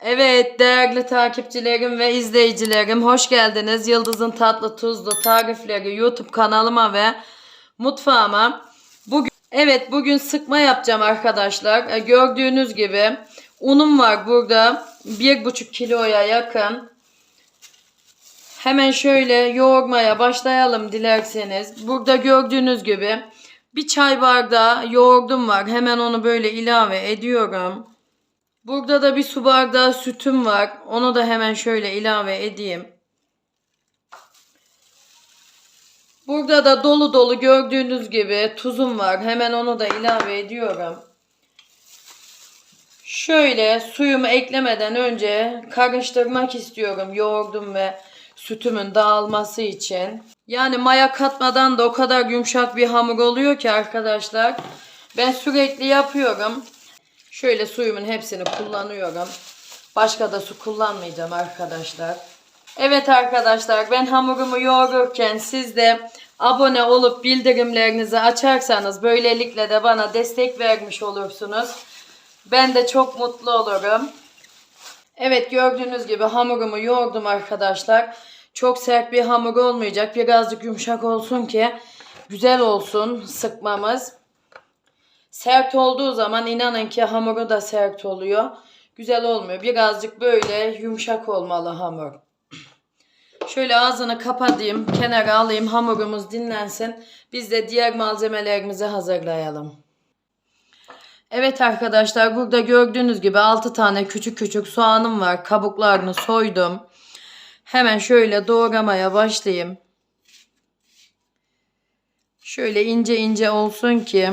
Evet değerli takipçilerim ve izleyicilerim hoş geldiniz. Yıldız'ın tatlı tuzlu tarifleri YouTube kanalıma ve mutfağıma. Bugün evet bugün sıkma yapacağım arkadaşlar. E, Gördüğünüz gibi unum var burada. 1,5 kiloya yakın. Hemen şöyle yoğurmaya başlayalım dilerseniz. Burada gördüğünüz gibi bir çay bardağı yoğurdum var. Hemen onu böyle ilave ediyorum. Burada da bir su bardağı sütüm var. Onu da hemen şöyle ilave edeyim. Burada da dolu dolu gördüğünüz gibi tuzum var. Hemen onu da ilave ediyorum. Şöyle suyumu eklemeden önce karıştırmak istiyorum yoğurdum ve sütümün dağılması için. Yani maya katmadan da o kadar yumuşak bir hamur oluyor ki arkadaşlar. Ben sürekli yapıyorum. Şöyle suyumun hepsini kullanıyorum. Başka da su kullanmayacağım arkadaşlar. Evet arkadaşlar ben hamurumu yoğururken siz de abone olup bildirimlerinizi açarsanız böylelikle de bana destek vermiş olursunuz. Ben de çok mutlu olurum. Evet gördüğünüz gibi hamurumu yoğurdum arkadaşlar. Çok sert bir hamur olmayacak. Birazcık yumuşak olsun ki güzel olsun sıkmamız. Sert olduğu zaman inanın ki hamuru da sert oluyor. Güzel olmuyor. Birazcık böyle yumuşak olmalı hamur. Şöyle ağzını kapatayım, kenara alayım, hamurumuz dinlensin. Biz de diğer malzemelerimizi hazırlayalım. Evet arkadaşlar burada gördüğünüz gibi 6 tane küçük küçük soğanım var. Kabuklarını soydum. Hemen şöyle doğramaya başlayayım. Şöyle ince ince olsun ki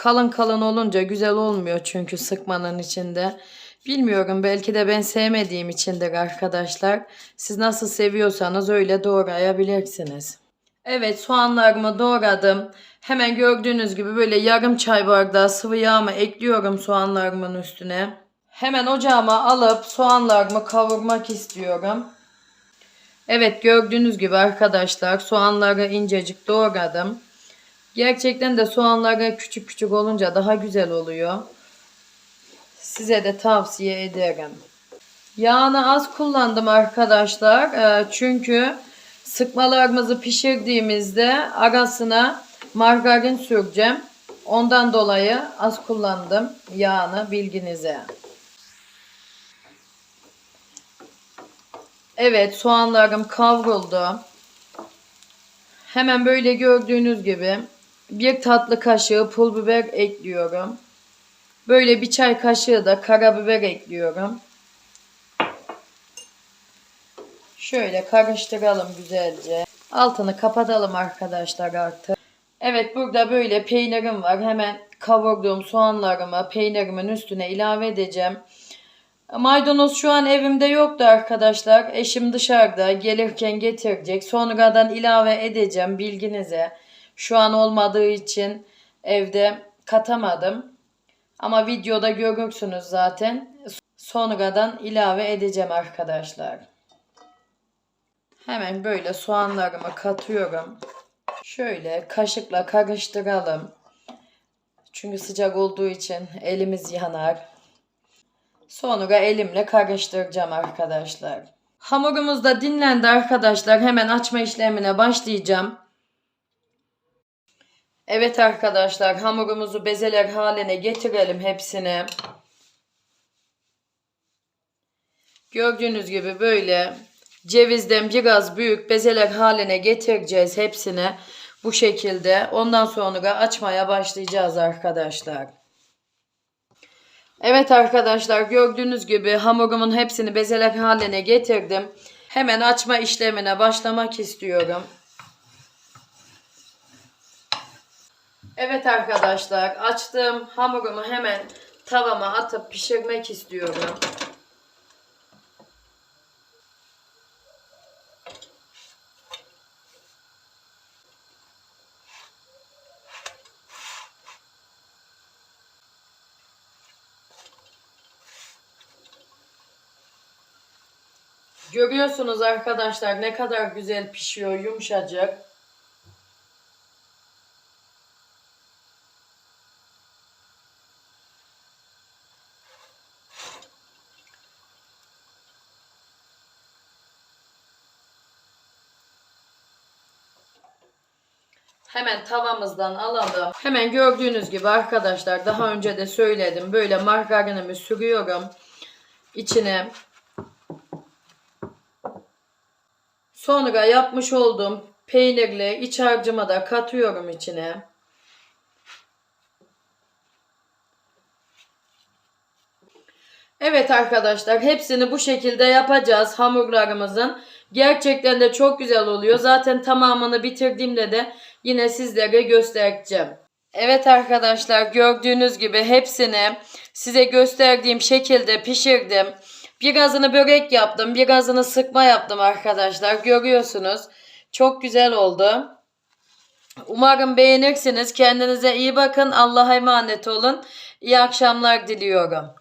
kalın kalın olunca güzel olmuyor çünkü sıkmanın içinde. Bilmiyorum belki de ben sevmediğim içindir arkadaşlar. Siz nasıl seviyorsanız öyle doğrayabilirsiniz. Evet soğanlarımı doğradım. Hemen gördüğünüz gibi böyle yarım çay bardağı sıvı yağımı ekliyorum soğanlarımın üstüne. Hemen ocağıma alıp soğanlarımı kavurmak istiyorum. Evet gördüğünüz gibi arkadaşlar soğanları incecik doğradım. Gerçekten de soğanları küçük küçük olunca daha güzel oluyor. Size de tavsiye ederim. Yağını az kullandım arkadaşlar. Ee, Çünkü sıkmalarımızı pişirdiğimizde arasına margarin süreceğim. Ondan dolayı az kullandım yağını bilginize. Evet soğanlarım kavruldu. Hemen böyle gördüğünüz gibi bir tatlı kaşığı pul biber ekliyorum. Böyle bir çay kaşığı da karabiber ekliyorum. Şöyle karıştıralım güzelce. Altını kapatalım arkadaşlar artık. Evet burada böyle peynirim var. Hemen kavurduğum soğanlarımı peynirimin üstüne ilave edeceğim. Maydanoz şu an evimde yoktu arkadaşlar. Eşim dışarıda gelirken getirecek. Sonradan ilave edeceğim bilginize. Şu an olmadığı için evde katamadım. Ama videoda görürsünüz zaten. Sonradan ilave edeceğim arkadaşlar. Hemen böyle soğanlarımı katıyorum. Şöyle kaşıkla karıştıralım. Çünkü sıcak olduğu için elimiz yanar. Sonra elimle karıştıracağım arkadaşlar. Hamurumuz da dinlendi arkadaşlar. Hemen açma işlemine başlayacağım. Evet arkadaşlar hamurumuzu bezeler haline getirelim hepsini. Gördüğünüz gibi böyle cevizden biraz büyük bezeler haline getireceğiz hepsini bu şekilde. Ondan sonra açmaya başlayacağız arkadaşlar. Evet arkadaşlar gördüğünüz gibi hamurumun hepsini bezeler haline getirdim. Hemen açma işlemine başlamak istiyorum. Evet arkadaşlar açtığım hamurumu hemen tavama atıp pişirmek istiyorum. Görüyorsunuz arkadaşlar ne kadar güzel pişiyor yumuşacık. Hemen tavamızdan alalım. Hemen gördüğünüz gibi arkadaşlar daha önce de söyledim. Böyle margarinimi sürüyorum içine. Sonra yapmış olduğum peynirli iç harcımı da katıyorum içine. Evet arkadaşlar hepsini bu şekilde yapacağız hamurlarımızın. Gerçekten de çok güzel oluyor. Zaten tamamını bitirdiğimde de yine sizlere göstereceğim. Evet arkadaşlar gördüğünüz gibi hepsini size gösterdiğim şekilde pişirdim. Birazını börek yaptım. Birazını sıkma yaptım arkadaşlar. Görüyorsunuz. Çok güzel oldu. Umarım beğenirsiniz. Kendinize iyi bakın. Allah'a emanet olun. İyi akşamlar diliyorum.